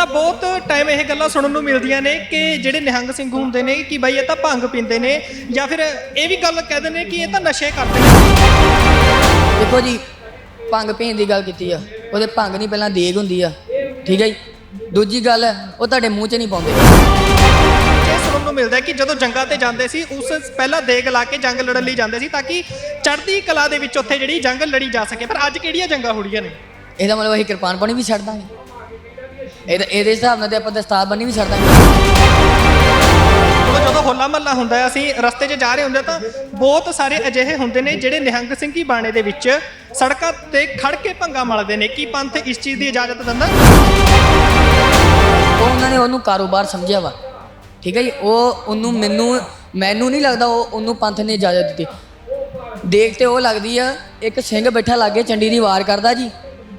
ਤਾਂ ਬਹੁਤ ਟਾਈਮ ਇਹ ਗੱਲਾਂ ਸੁਣਨ ਨੂੰ ਮਿਲਦੀਆਂ ਨੇ ਕਿ ਜਿਹੜੇ ਨਿਹੰਗ ਸਿੰਘ ਹੁੰਦੇ ਨੇ ਕਿ ਬਾਈ ਇਹ ਤਾਂ ਭੰਗ ਪੀਂਦੇ ਨੇ ਜਾਂ ਫਿਰ ਇਹ ਵੀ ਗੱਲ ਕਹਿੰਦੇ ਨੇ ਕਿ ਇਹ ਤਾਂ ਨਸ਼ੇ ਕਰਦੇ ਨੇ। ਦੇਖੋ ਜੀ ਭੰਗ ਪੀਣ ਦੀ ਗੱਲ ਕੀਤੀ ਆ। ਉਹਦੇ ਭੰਗ ਨਹੀਂ ਪਹਿਲਾਂ ਦੇਗ ਹੁੰਦੀ ਆ। ਠੀਕ ਹੈ ਜੀ? ਦੂਜੀ ਗੱਲ ਉਹ ਤੁਹਾਡੇ ਮੂੰਹ 'ਚ ਨਹੀਂ ਪਾਉਂਦੇ। ਇਹ ਸੁਣਨ ਨੂੰ ਮਿਲਦਾ ਹੈ ਕਿ ਜਦੋਂ ਜੰਗਾਂ ਤੇ ਜਾਂਦੇ ਸੀ ਉਸ ਪਹਿਲਾਂ ਦੇਗ ਲਾ ਕੇ ਜੰਗ ਲੜਨ ਲਈ ਜਾਂਦੇ ਸੀ ਤਾਂ ਕਿ ਚੜ੍ਹਦੀ ਕਲਾ ਦੇ ਵਿੱਚ ਉੱਥੇ ਜਿਹੜੀ ਜੰਗ ਲੜੀ ਜਾ ਸਕੇ। ਪਰ ਅੱਜ ਕਿਹੜੀਆਂ ਜੰਗਾਂ ਹੋੜੀਆਂ ਨੇ? ਇਹਦਾ ਮਤਲਬ ਅਸੀਂ ਕਿਰਪਾਨ ਪਾਣੀ ਵੀ ਛੱਡ ਦਾਂਗੇ। ਇਹਦੇ ਇਹਦੇ ਹਿਸਾਬ ਨਾਲ ਤੇ ਆਪਾਂ ਦਸਤਾਰ ਬੰਨੀ ਵੀ ਛੱਡ ਦਾਂਗੇ ਜਦੋਂ ਹੋਲਾ ਮਹੱਲਾ ਹੁੰਦਾ ਹੈ ਅਸੀਂ ਰਸਤੇ 'ਚ ਜਾ ਰਹੇ ਹੁੰਦੇ ਤਾਂ ਬਹੁਤ ਸਾਰੇ ਅਜਿਹੇ ਹੁੰਦੇ ਨੇ ਜਿਹੜੇ ਨਿਹੰਗ ਸਿੰਘੀ ਬਾਣੇ ਦੇ ਵਿੱਚ ਸੜਕਾਂ ਤੇ ਖੜ ਕੇ ਭੰਗਾ ਮਲਦੇ ਨੇ। ਕੀ ਪੰਥ ਇਸ ਚੀਜ਼ ਦੀ ਇਜਾਜ਼ਤ ਦਿੰਦਾ? ਉਹ ਉਹਨਾਂ ਨੇ ਉਹਨੂੰ ਕਾਰੋਬਾਰ ਸਮਝਿਆ ਵਾ। ਠੀਕ ਹੈ ਜੀ ਉਹ ਉਹਨੂੰ ਮੈਨੂੰ ਮੈਨੂੰ ਨਹੀਂ ਲੱਗਦਾ ਉਹ ਉਹਨੂੰ ਪੰਥ ਨੇ ਇਜਾਜ਼ਤ ਦਿੱਤੀ। ਦੇਖ ਤੇ ਉਹ ਲੱਗਦੀ ਆ ਇੱਕ ਸਿੰਘ ਬੈਠਾ ਲਾਗੇ ਚੰਡੀ ਦੀ ਵਾਰ ਕਰਦਾ ਜੀ।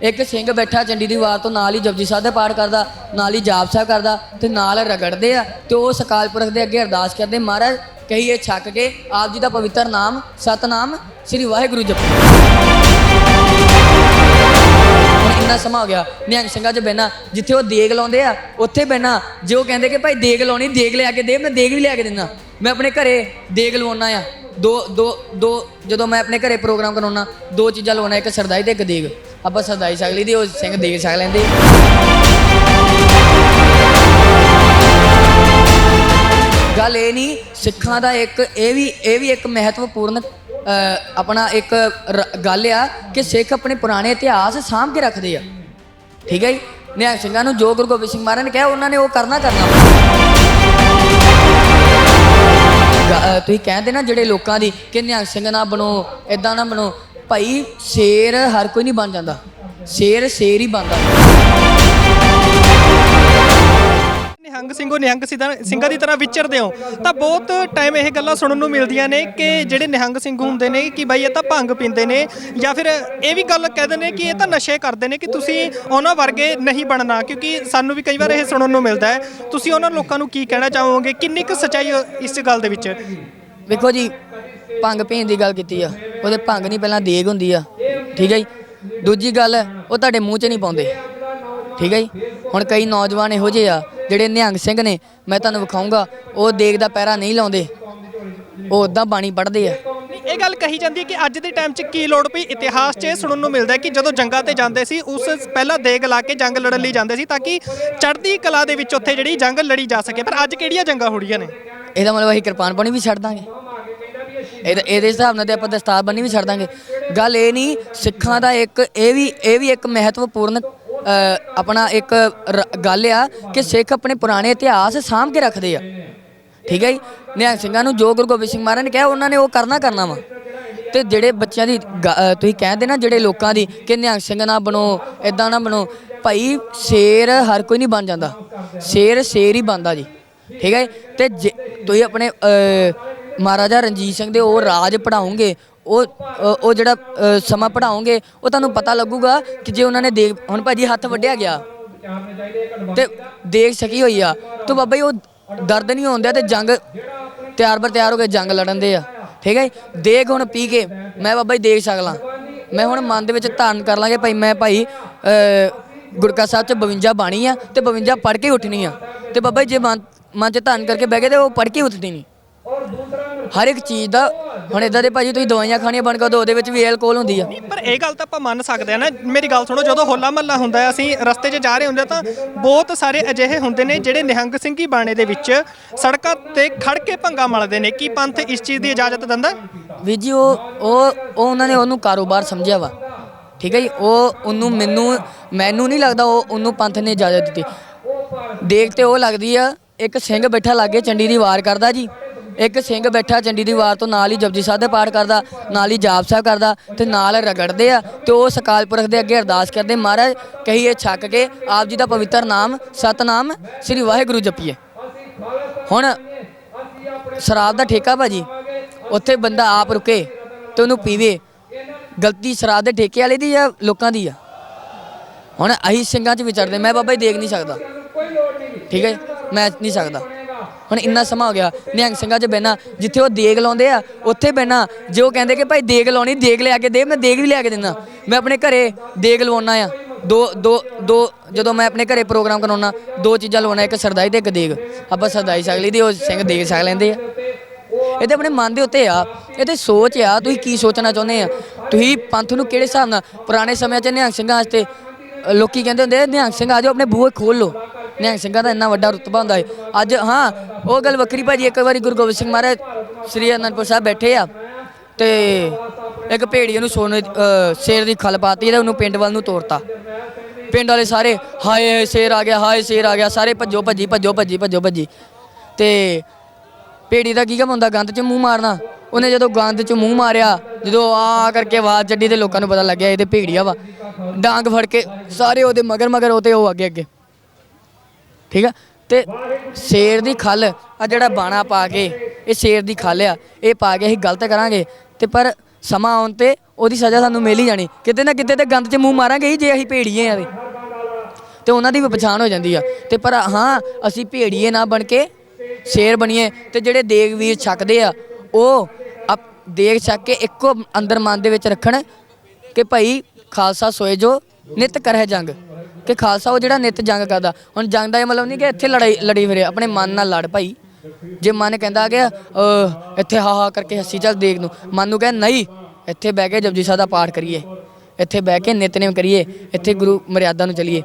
ਇੱਕ ਸਿੰਘ ਬੈਠਾ ਚੰਡੀ ਦੀ ਵਾਰ ਤੋਂ ਨਾਲ ਹੀ ਜਪਜੀ ਸਾਹਿਬ ਦਾ ਪਾਠ ਕਰਦਾ, ਨਾਲ ਹੀ ਜਾਪ ਸਾਹਿਬ ਕਰਦਾ ਤੇ ਨਾਲ ਰਗੜਦੇ ਆ ਤੇ ਉਹ ਸਕਾਲ ਪੁਰਖ ਦੇ ਅੱਗੇ ਅਰਦਾਸ ਕਰਦੇ, ਮਹਾਰਾਜ, ਕਹੀਏ ਛੱਕ ਕੇ ਆਪ ਜੀ ਦਾ ਪਵਿੱਤਰ ਨਾਮ, ਸਤਨਾਮ, ਸ੍ਰੀ ਵਾਹਿਗੁਰੂ ਜਪੋ। ਹੁਣ ਇੰਨਾ ਸਮਾਂ ਹੋ ਗਿਆ, ਨਿਹੰਗ ਸਿੰਘਾਂ 'ਚ ਬਹਿਣਾ, ਜਿੱਥੇ ਉਹ ਦੇਗ ਲਾਉਂਦੇ ਆ, ਉੱਥੇ ਬਹਿਣਾ, ਜੇ ਉਹ ਕਹਿੰਦੇ ਕਿ ਭਾਈ ਦੇਗ ਲਾਉਣੀ, ਦੇਗ ਲਿਆ ਕੇ ਦੇ, ਮੈਂ ਦੇਗ ਵੀ ਲਿਆ ਕੇ ਦਿੰਦਾ। ਮੈਂ ਆਪਣੇ ਘਰੇ ਦੇਗ ਲਵਾਉਣਾ ਆ। ਦੋ ਦੋ ਦੋ, ਜਦੋਂ ਮੈਂ ਆਪਣੇ ਘਰੇ ਪ੍ਰੋਗਰਾਮ ਕਰਾਉਣਾ, ਦੋ ਚੀਜ਼ਾਂ ਲਵਾਉਣਾ, ਇੱਕ ਸਰਦਾਈ ਤੇ ਇੱਕ ਦੇਗ। ਆਪਾਂ ਸਦਾਈ ਛਕ ਲਈ ਦੀ ਉਹ ਸਿੰਘ ਦੇਗ ਛਕ ਲੈਂਦੇ। ਗੱਲ ਇਹ ਨਹੀਂ ਸਿੱਖਾਂ ਦਾ ਇੱਕ ਇਹ ਵੀ ਇਹ ਵੀ ਇੱਕ ਮਹੱਤਵਪੂਰਨ ਆਪਣਾ ਇੱਕ ਗੱਲ ਆ ਕਿ ਸਿੱਖ ਆਪਣੇ ਪੁਰਾਣੇ ਇਤਿਹਾਸ ਸਾਂਭ ਕੇ ਰੱਖਦੇ ਆ। ਠੀਕ ਹੈ ਜੀ? ਨਿਹੰਗ ਸਿੰਘਾਂ ਨੂੰ ਜੋ ਗੁਰੂ ਗੋਬਿੰਦ ਸਿੰਘ ਮਹਾਰਾਜ ਨੇ ਕਿਹਾ ਉਹਨਾਂ ਨੇ ਉਹ ਕਰਨਾ ਕਰਨਾ। ਗ- ਅ, ਤੁਸੀਂ ਕਹਿੰਦੇ ਨਾ ਜਿਹੜੇ ਲੋਕਾਂ ਦੀ ਕਿ ਨਿਹੰਗ ਸਿੰਘ ਨਾ ਬਣੋ ਇਦਾਂ ਨਾ ਬਣੋ। ਭਾਈ ਸ਼ੇਰ ਹਰ ਕੋਈ ਨਹੀਂ ਬਣ ਜਾਂਦਾ। ਸ਼ੇਰ ਸ਼ੇਰ ਹੀ ਬਣਦਾ। ਨਿਹੰਗ ਸਿੰਘੋ ਨਿਹੰਗ ਸਿੱਧਾ- ਸਿੰਘਾਂ ਦੀ ਤਰ੍ਹਾਂ ਵਿਚਰਦੇ ਹੋ। ਤਾਂ ਬਹੁਤ ਟਾਈਮ ਇਹ ਗੱਲਾਂ ਸੁਣਨ ਨੂੰ ਮਿਲਦੀਆਂ ਨੇ ਕਿ ਜਿਹੜੇ ਨਿਹੰਗ ਸਿੰਘ ਹੁੰਦੇ ਨੇ ਕਿ ਬਾਈ ਇਹ ਤਾਂ ਭੰਗ ਪੀਂਦੇ ਨੇ ਜਾਂ ਫਿਰ ਇਹ ਵੀ ਗੱਲ ਕਹਿੰਦੇ ਨੇ ਕਿ ਇਹ ਤਾਂ ਨਸ਼ੇ ਕਰਦੇ ਨੇ ਕਿ ਤੁਸੀਂ ਉਹਨਾਂ ਵਰਗੇ ਨਹੀਂ ਬਣਨਾ ਕਿਉਂਕਿ ਸਾਨੂੰ ਵੀ ਕਈ ਵਾਰ ਇਹ ਸੁਣਨ ਨੂੰ ਮਿਲਦਾ ਹੈ। ਤੁਸੀਂ ਉਹਨਾਂ ਲੋਕਾਂ ਨੂੰ ਕੀ ਕਹਿਣਾ ਚਾਹੋਗੇ? ਕਿੰਨੀ ਕੁ ਸੱਚਾਈ ਇਸ ਗੱਲ ਦੇ ਵਿੱਚ? ਵੇਖੋ ਜੀ ਭੰਗ ਪੀਣ ਦੀ ਗੱਲ ਕੀਤੀ ਆ। ਉਹਦੇ ਭੰਗ ਨਹੀਂ ਪਹਿਲਾਂ ਦੇਗ ਹੁੰਦੀ ਆ। ਠੀਕ ਹੈ ਜੀ? ਦੂਜੀ ਗੱਲ ਉਹ ਤੁਹਾਡੇ ਮੂੰਹ 'ਚ ਨਹੀਂ ਪਾਉਂਦੇ। ਠੀਕ ਹੈ ਜੀ? ਹੁਣ ਕਈ ਨੌਜਵਾਨ ਇਹੋ ਜਿਹੇ ਆ ਜਿਹੜੇ ਨਿਹੰਗ ਸਿੰਘ ਨੇ ਮੈਂ ਤੁਹਾਨੂੰ ਵਿਖਾਊਂਗਾ ਉਹ ਦੇਗ ਦਾ ਪੈਰਾ ਨਹੀਂ ਲਾਉਂਦੇ। ਉਹ ਉਦਾਂ ਬਾਣੀ ਪੜ੍ਹਦੇ ਆ। ਇਹ ਗੱਲ ਕਹੀ ਜਾਂਦੀ ਹੈ ਕਿ ਅੱਜ ਦੇ ਟਾਈਮ 'ਚ ਕੀ ਲੋੜ ਪਈ? ਇਤਿਹਾਸ 'ਚ ਇਹ ਸੁਣਨ ਨੂੰ ਮਿਲਦਾ ਹੈ ਕਿ ਜਦੋਂ ਜੰਗਾਂ ਤੇ ਜਾਂਦੇ ਸੀ ਉਸ ਪਹਿਲਾਂ ਦੇਗ ਲਾ ਕੇ ਜੰਗ ਲੜਨ ਲਈ ਜਾਂਦੇ ਸੀ ਤਾਂ ਕਿ ਚੜ੍ਹਦੀ ਕਲਾ ਦੇ ਵਿੱਚ ਉੱਥੇ ਜਿਹੜੀ ਜੰਗ ਲੜੀ ਜਾ ਸਕੇ। ਪਰ ਅੱਜ ਕਿਹੜੀਆਂ ਜੰਗਾਂ ਹੋੜੀਆਂ ਨੇ? ਇਹਦਾ ਮਤਲਬ ਅਸੀਂ ਕਿਰਪਾਨ ਪਾਣੀ ਵੀ ਛੱਡ ਦਾਂਗੇ। ਇਹਦੇ ਇਹਦੇ ਹਿਸਾਬ ਨਾਲ ਤੇ ਆਪਾਂ ਦਸਤਾਰ ਬੰਨੀ ਵੀ ਛੱਡ ਦਾਂਗੇ। ਗੱਲ ਇਹ ਨਹੀਂ ਸਿੱਖਾਂ ਦਾ ਇੱਕ ਇਹ ਵੀ ਇਹ ਵੀ ਇੱਕ ਮਹੱਤਵਪੂਰਨ ਅ, ਆਪਣਾ ਇੱਕ ਰ- ਗੱਲ ਆ ਕਿ ਸਿੱਖ ਆਪਣੇ ਪੁਰਾਣੇ ਇਤਿਹਾਸ ਸਾਂਭ ਕੇ ਰੱਖਦੇ ਆ। ਠੀਕ ਹੈ ਜੀ? ਨਿਹੰਗ ਸਿੰਘਾਂ ਨੂੰ ਜੋ ਗੁਰੂ ਗੋਬਿੰਦ ਸਿੰਘ ਮਹਾਰਾਜ ਨੇ ਕਿਹਾ ਉਹਨਾਂ ਨੇ ਉਹ ਕਰਨਾ ਕਰਨਾ ਵਾ। ਤੇ ਜਿਹੜੇ ਬੱਚਿਆਂ ਦੀ ਗ- ਅ, ਤੁਸੀਂ ਕਹਿੰਦੇ ਨਾ ਜਿਹੜੇ ਲੋਕਾਂ ਦੀ ਕਿ ਨਿਹੰਗ ਸਿੰਘ ਨਾ ਬਣੋ ਇਦਾਂ ਨਾ ਬਣੋ ਭਾਈ ਸ਼ੇਰ ਹਰ ਕੋਈ ਨਹੀਂ ਬਣ ਜਾਂਦਾ। ਸ਼ੇਰ ਸ਼ੇਰ ਹੀ ਬਣਦਾ ਜੀ। ਠੀਕ ਹੈ ਜੀ? ਤੇ ਜੇ ਤੁਸੀਂ ਆਪਣੇ ਅ, ਮਹਾਰਾਜਾ ਰਣਜੀਤ ਸਿੰਘ ਦੇ ਉਹ ਰਾਜ ਪੜਾਉਂਗੇ ਉਹ ਉਹ ਜਿਹੜਾ ਸਮਾਂ ਪੜਾਉਂਗੇ ਉਹ ਤੁਹਾਨੂੰ ਪਤਾ ਲੱਗੂਗਾ ਕਿ ਜੇ ਉਹਨਾਂ ਨੇ ਦੇਖ ਹੁਣ ਭਾਜੀ ਹੱਥ ਵੱਢਿਆ ਗਿਆ ਤੇ ਦੇਖ ਸਕੀ ਹੋਈ ਆ। ਤੇ ਬਾਬਾ ਜੀ ਉਹ ਦਰਦ ਨਹੀਂ ਹੁੰਦਿਆ ਤੇ ਜੰਗ ਤਿਆਰ ਬਰ ਤਿਆਰ ਹੋ ਕੇ ਜੰਗ ਲੜਨ ਦੇ ਆ। ਠੀਕ ਹੈ ਜੀ? ਦੇਖ ਹੁਣ ਪੀ ਕੇ ਮੈਂ ਬਾਬਾ ਜੀ ਦੇਖ ਸਕਲਾਂ। ਮੈਂ ਹੁਣ ਮਨ ਦੇ ਵਿੱਚ ਧਾਰਨ ਕਰ ਲਾਂਗੇ ਭਾਈ ਮੈਂ ਭਾਈ ਅ, ਗੁਰਕਾ ਸਾਹਿਬ ਚ 52 ਬਾਣੀ ਆ ਤੇ 52 ਪੜ੍ਹ ਕੇ ਉੱਠਣੀ ਆ। ਤੇ ਬਾਬਾ ਜੀ ਜੇ ਮਨ ਮਨ ਚ ਧਾਰਨ ਕਰਕੇ ਬਹਿ ਗਏ ਤੇ ਉਹ ਪੜ੍ਹ ਕੇ ਉੱਠਦੀ ਨਹੀਂ। ਹਰ ਇੱਕ ਚੀਜ਼ ਦਾ ਹੁਣ ਇਦਾਂ ਦੇ ਭਾਜੀ ਤੁਸੀਂ ਦਵਾਈਆਂ ਖਾਣੀਆਂ ਬਣ ਕੇ ਦੋ ਉਹਦੇ ਵਿੱਚ ਵੀ ਐਲਕੋਹਲ ਹੁੰਦੀ ਆ। ਪਰ ਇਹ ਗੱਲ ਤਾਂ ਆਪਾਂ ਮੰਨ ਸਕਦੇ ਆ ਨਾ ਮੇਰੀ ਗੱਲ ਸੁਣੋ ਜਦੋਂ ਹੋਲਾ ਮਹੱਲਾ ਹੁੰਦਾ ਹੈ ਅਸੀਂ ਰਸਤੇ 'ਚ ਜਾ ਰਹੇ ਹੁੰਦੇ ਤਾਂ ਬਹੁਤ ਸਾਰੇ ਅਜਿਹੇ ਹੁੰਦੇ ਨੇ ਜਿਹੜੇ ਨਿਹੰਗ ਸਿੰਘੀ ਬਾਣੇ ਦੇ ਵਿੱਚ ਸੜਕਾਂ ਤੇ ਖੜ ਕੇ ਭੰਗਾ ਮਲਦੇ ਨੇ। ਕੀ ਪੰਥ ਇਸ ਚੀਜ਼ ਦੀ ਇਜਾਜ਼ਤ ਦਿੰਦਾ? ਵੀਰ ਜੀ ਉਹ ਉਹ ਉਹ ਉਹਨਾਂ ਨੇ ਉਹਨੂੰ ਕਾਰੋਬਾਰ ਸਮਝਿਆ ਵਾ। ਠੀਕ ਹੈ ਜੀ ਉਹ ਉਹਨੂੰ ਮੈਨੂੰ ਮੈਨੂੰ ਨਹੀਂ ਲੱਗਦਾ ਉਹ ਉਹਨੂੰ ਪੰਥ ਨੇ ਇਜਾਜ਼ਤ ਦਿੱਤੀ। ਦੇਖ ਤੇ ਉਹ ਲੱਗਦੀ ਆ ਇੱਕ ਸਿੰਘ ਬੈਠਾ ਲਾਗੇ ਚੰਡੀ ਦੀ ਵਾਰ ਕਰਦਾ ਜੀ। ਇੱਕ ਸਿੰਘ ਬੈਠਾ ਚੰਡੀ ਦੀ ਵਾਰ ਤੋਂ ਨਾਲ ਹੀ ਜਪਜੀ ਸਾਹਿਬ ਦਾ ਪਾਠ ਕਰਦਾ, ਨਾਲ ਹੀ ਜਾਪ ਸਾਹਿਬ ਕਰਦਾ ਤੇ ਨਾਲ ਰਗੜਦੇ ਆ ਤੇ ਉਹ ਸਕਾਲ ਪੁਰਖ ਦੇ ਅੱਗੇ ਅਰਦਾਸ ਕਰਦੇ, ਮਹਾਰਾਜ ਕਹੀਏ ਛੱਕ ਕੇ ਆਪ ਜੀ ਦਾ ਪਵਿੱਤਰ ਨਾਮ, ਸਤਨਾਮ ਸ੍ਰੀ ਵਾਹਿਗੁਰੂ ਜਪੀਏ। ਹੁਣ ਸ਼ਰਾਬ ਦਾ ਠੇਕਾ ਭਾਜੀ, ਉੱਥੇ ਬੰਦਾ ਆਪ ਰੁਕੇ ਤੇ ਉਹਨੂੰ ਪੀਵੇ। ਗਲਤੀ ਸ਼ਰਾਬ ਦੇ ਠੇਕੇ ਵਾਲੇ ਦੀ ਜਾਂ ਲੋਕਾਂ ਦੀ ਆ? ਹੁਣ ਅਹੀ ਸਿੰਘਾਂ 'ਚ ਵਿਚਰਦੇ, ਮੈਂ ਬਾਬਾ ਜੀ ਦੇਖ ਨਹੀਂ ਸਕਦਾ। ਠੀਕ ਹੈ ਮੈਂ ਨਹੀਂ ਸਕਦਾ। ਹੁਣ ਇੰਨਾ ਸਮਾਂ ਹੋ ਗਿਆ ਨਿਹੰਗ ਸਿੰਘਾਂ 'ਚ ਬਹਿਣਾ ਜਿੱਥੇ ਉਹ ਦੇਗ ਲਾਉਂਦੇ ਆ ਉੱਥੇ ਬਹਿਣਾ ਜੇ ਉਹ ਕਹਿੰਦੇ ਕਿ ਭਾਈ ਦੇਗ ਲਾਉਣੀ ਦੇਗ ਲਿਆ ਕੇ ਦੇ ਮੈਂ ਦੇਗ ਵੀ ਲਿਆ ਕੇ ਦਿੰਦਾ। ਮੈਂ ਆਪਣੇ ਘਰੇ ਦੇਗ ਲਵਾਉਣਾ ਆ। ਦੋ ਦੋ ਦੋ ਜਦੋਂ ਮੈਂ ਆਪਣੇ ਘਰੇ ਪ੍ਰੋਗਰਾਮ ਕਰਾਉਣਾ ਦੋ ਚੀਜ਼ਾਂ ਲਵਾਉਣਾ ਇੱਕ ਸਰਦਾਈ ਤੇ ਇੱਕ ਦੇਗ। ਆਪਾਂ ਸਰਦਾਈ ਛਕ ਲਈ ਉਹ ਸਿੰਘ ਦੇਗ ਛਕ ਲੈਂਦੇ ਆ। ਇਹ ਤੇ ਆਪਣੇ ਮਨ ਦੇ ਉੱਤੇ ਆ। ਇਹ ਤੇ ਸੋਚ ਆ ਤੁਸੀਂ ਕੀ ਸੋਚਣਾ ਚਾਹੁੰਦੇ ਆ? ਤੁਸੀਂ ਪੰਥ ਨੂੰ ਕਿਹੜੇ ਹਿਸਾਬ ਨਾਲ ਪੁਰਾਣੇ ਸਮਿਆਂ 'ਚ ਨਿਹੰਗ ਸਿੰਘਾਂ ਵਾਸਤੇ ਅ, ਲੋਕੀ ਕਹਿੰਦੇ ਹੁੰਦੇ ਆ, ਨਿਹੰਗ ਸਿੰਘ ਆ ਜਾਓ ਆਪਣੇ ਬੂਹੇ ਖੋਲ ਲਓ। ਨਿਹੰਗ ਸਿੰਘਾਂ ਦਾ ਇੰਨਾ ਵੱਡਾ ਰੁਤਬਾ ਹੁੰਦਾ ਹੈ ਅੱਜ ਹਾਂ ਉਹ ਗੱਲ ਵੱਖਰੀ ਭਾਜੀ ਇੱਕ ਵਾਰੀ ਗੁਰੂ ਗੋਬਿੰਦ ਸਿੰਘ ਮਹਾਰਾਜ ਸ੍ਰੀ ਅਨੰਦਪੁਰ ਸਾਹਿਬ ਬੈਠੇ ਆ ਤੇ ਇੱਕ ਭੇੜੀ ਨੂੰ ਸੋਨੇ ਅ, ਸ਼ੇਰ ਦੀ ਖਲ ਪਾਤੀ ਤੇ ਉਹਨੂੰ ਪਿੰਡ ਵੱਲ ਨੂੰ ਤੋਰਤਾ। ਪਿੰਡ ਵਾਲੇ ਸਾਰੇ ਹਾਏ ਹਾਏ ਸ਼ੇਰ ਆ ਗਿਆ ਹਾਏ ਸ਼ੇਰ ਆ ਗਿਆ ਸਾਰੇ ਭੱਜੋ ਭੱਜੀ ਭੱਜੋ ਭੱਜੀ ਭੱਜੋ ਭੱਜੀ। ਤੇ ਭੇੜੀ ਦਾ ਕੀ ਕੰਮ ਹੁੰਦਾ? ਗੰਦ 'ਚ ਮੂੰਹ ਮਾਰਨਾ। ਉਹਨੇ ਜਦੋਂ ਗੰਦ 'ਚ ਮੂੰਹ ਮਾਰਿਆ ਜਦੋਂ ਆ ਕਰਕੇ ਆਵਾਜ਼ ਚੱਡੀ ਤੇ ਲੋਕਾਂ ਨੂੰ ਪਤਾ ਲੱਗਿਆ ਇਹ ਤੇ ਭੇੜੀਆ ਵਾ। ਡਾਂਗ ਫੜ ਕੇ ਸਾਰੇ ਉਹਦੇ ਮਗਰ ਮਗਰ ਉਹਤੇ ਉਹ ਅੱਗੇ ਅੱਗੇ ਠੀਕ ਆ? ਤੇ ਸ਼ੇਰ ਦੀ ਖੱਲ ਆ ਜਿਹੜਾ ਬਾਣਾ ਪਾ ਕੇ, ਇਹ ਸ਼ੇਰ ਦੀ ਖੱਲ ਆ, ਇਹ ਪਾ ਕੇ ਅਸੀਂ ਗਲਤ ਕਰਾਂਗੇ। ਤੇ ਪਰ ਸਮਾਂ ਆਉਣ ਤੇ ਉਹਦੀ ਸਜ਼ਾ ਸਾਨੂੰ ਮਿਲ ਹੀ ਜਾਣੀ। ਕਿਤੇ ਨਾ ਕਿਤੇ ਤੇ ਗੰਦ 'ਚ ਮੂੰਹ ਮਾਰਾਂਗੇ ਹੀ ਜੇ ਅਸੀਂ ਭੇੜੀਏ ਆ ਤੇ ਤੇ ਉਹਨਾਂ ਦੀ ਵੀ ਪਛਾਣ ਹੋ ਜਾਂਦੀ ਆ। ਤੇ ਪਰ ਹਾਂ, ਅਸੀਂ ਭੇੜੀਏ ਨਾ ਬਣ ਕੇ ਸ਼ੇਰ ਬਣੀਏ। ਤੇ ਜਿਹੜੇ ਦੇਗ ਵੀਰ ਛਕਦੇ ਆ, ਉਹ ਅਪ- ਦੇਗ ਛਕ ਕੇ ਇੱਕੋ ਅੰਦਰ ਮਨ ਦੇ ਵਿੱਚ ਰੱਖਣ ਕਿ ਭਾਈ ਖਾਲਸਾ ਸੋਏ ਜੋ ਨਿਤ ਕਰਹਿ ਜੰਗ। ਕਿ ਖਾਲਸਾ ਉਹ ਜਿਹੜਾ ਨਿਤ ਜੰਗ ਕਰਦਾ। ਹੁਣ ਜੰਗ ਦਾ ਇਹ ਮਤਲਬ ਨਹੀਂ ਕਿ ਇੱਥੇ ਲੜਾਈ ਲੜੀ ਫਿਰੇ ਆਪਣੇ ਮਨ ਨਾਲ ਲੜ ਭਾਈ। ਜੇ ਮਨ ਕਹਿੰਦਾ ਕਿ ਅਹ, ਇੱਥੇ ਹਾ ਹਾ ਕਰਕੇ ਹੱਸੀ ਚੱਲ ਦੇਖ ਨੂੰ ਮਨ ਨੂੰ ਕਹੇ ਨਹੀਂ ਇੱਥੇ ਬਹਿ ਕੇ ਜਪਜੀ ਸਾਹਿਬ ਦਾ ਪਾਠ ਕਰੀਏ। ਇੱਥੇ ਬਹਿ ਕੇ ਨਿਤਨੇਮ ਕਰੀਏ। ਇੱਥੇ ਗੁਰੂ ਮਰਿਆਦਾ ਨੂੰ ਚਲੀਏ।